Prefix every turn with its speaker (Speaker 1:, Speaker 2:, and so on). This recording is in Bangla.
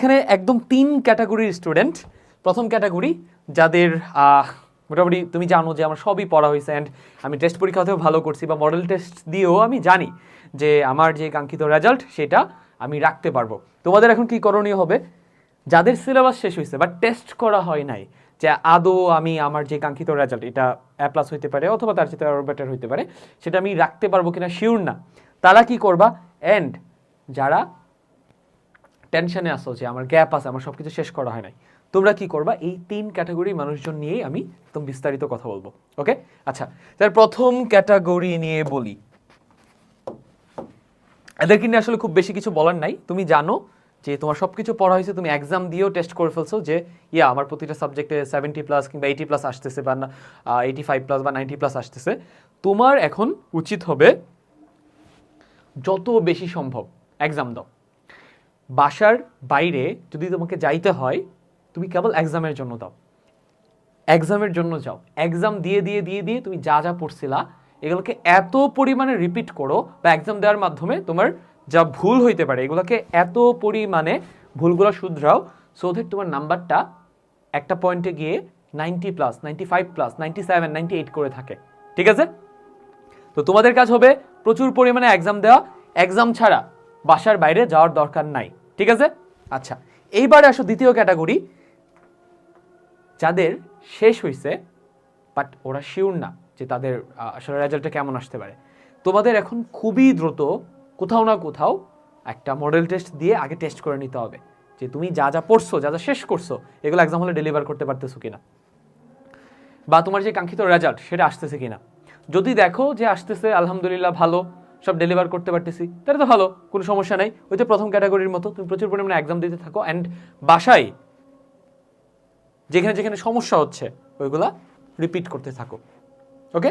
Speaker 1: এখানে একদম তিন ক্যাটাগরির স্টুডেন্ট। প্রথম ক্যাটাগরি, যাদের মোটামুটি তুমি জানো যে আমার সবই পড়া হয়েছে অ্যান্ড আমি টেস্ট পরীক্ষাতেও ভালো করছি বা মডেল টেস্ট দিয়েও আমি জানি যে আমার যে কাঙ্ক্ষিত রেজাল্ট সেটা আমি রাখতে পারব। তোমাদের এখন কি করণীয় হবে? যাদের সিলেবাস শেষ হয়েছে বা টেস্ট করা হয় নাই, যে আদৌ আমি আমার যে কাঙ্ক্ষিত রেজাল্ট এটা অ্যা প্লাস হইতে পারে অথবা তার চেয়ে আরও বেটার হইতে পারে, সেটা আমি রাখতে পারব কিনা? শিওর না। তারা কি করবা? অ্যান্ড যারা টেনশনে আসো যে আমার গ্যাপ আছে, আমার সব কিছু শেষ করা হয় নাই। তোমরা কি করবা? এই তিন ক্যাটাগরি মানুষজন নিয়েই আমি একদম বিস্তারিত কথা বলব ওকে আচ্ছা তার প্রথম ক্যাটাগরি নিয়ে বলি। এদেরকে নিয়ে আসলে খুব বেশি কিছু বলার নাই। তুমি জানো যে তোমার সব কিছু পড়া হয়েছে, তুমি এক্সাম দিয়েও টেস্ট করে ফেলছো যে, ইয়া, আমার প্রতিটা সাবজেক্টে সেভেন্টি প্লাস কিংবা এইটি প্লাস আসতেছে বা এইটি ফাইভ প্লাস বা নাইনটি প্লাস আসতেছে। তোমার এখন উচিত হবে যত বেশি সম্ভব এক্সাম দাও। বাসার বাইরে যদি তোমাকে যাইতে হয়, তুমি কেবল এক্সামের জন্য দাও। এক্সামের জন্য যাও। এক্সাম দিয়ে দিয়ে দিয়ে দিয়ে তুমি যা যা পড়ছিলা, এগুলোকে এত পরিমাণে রিপিট করো বা এক্সাম দেওয়ার মাধ্যমে তোমার যা ভুল হইতে পারে, এগুলোকে এত পরিমাণে ভুলগুলো শুধরাও সো দ্যাট তোমার নাম্বারটা একটা পয়েন্টে গিয়ে ninety plus ninety five plus ninety seven ninety eight করে থাকে। ঠিক আছে? তো তোমাদের কাজ হবে প্রচুর পরিমাণে এক্সাম দেওয়া। এক্সাম ছাড়া বাসার বাইরে যাওয়ার দরকার নাই, ঠিক আছে? আচ্ছা এইবারে আসো দ্বিতীয় ক্যাটাগরি, যাদের শেষ হয়েছে বাট ওরা শিওর না যে তাদের আসলে রেজাল্টটা কেমন আসতে পারে। তোমাদের এখন খুবই দ্রুত কোথাও না কোথাও একটা মডেল টেস্ট দিয়ে আগে টেস্ট করে নিতে হবে, যে তুমি যা যা পড়ছো, যা যা শেষ করছ, এগুলো এক্সাম হলে ডেলিভার করতে পারতেছো কিনা। বা তোমার যে কাঙ্ক্ষিত রেজাল্ট সেটা আসতেছে কিনা। যদি দেখো যে আসতেছে, আলহামদুলিল্লাহ ভালো সব ডেলিভার করতে পারতেছি। তাহলে তো ভালো, কোনো সমস্যা নাই। ওই তো প্রথম ক্যাটাগরির মতো। তুমি প্রচুর পরিমাণে এক্সাম দিতে থাকো। অ্যান্ড বাসায় যেখানে যেখানে সমস্যা হচ্ছে, ওইগুলা রিপিট করতে থাকো। ওকে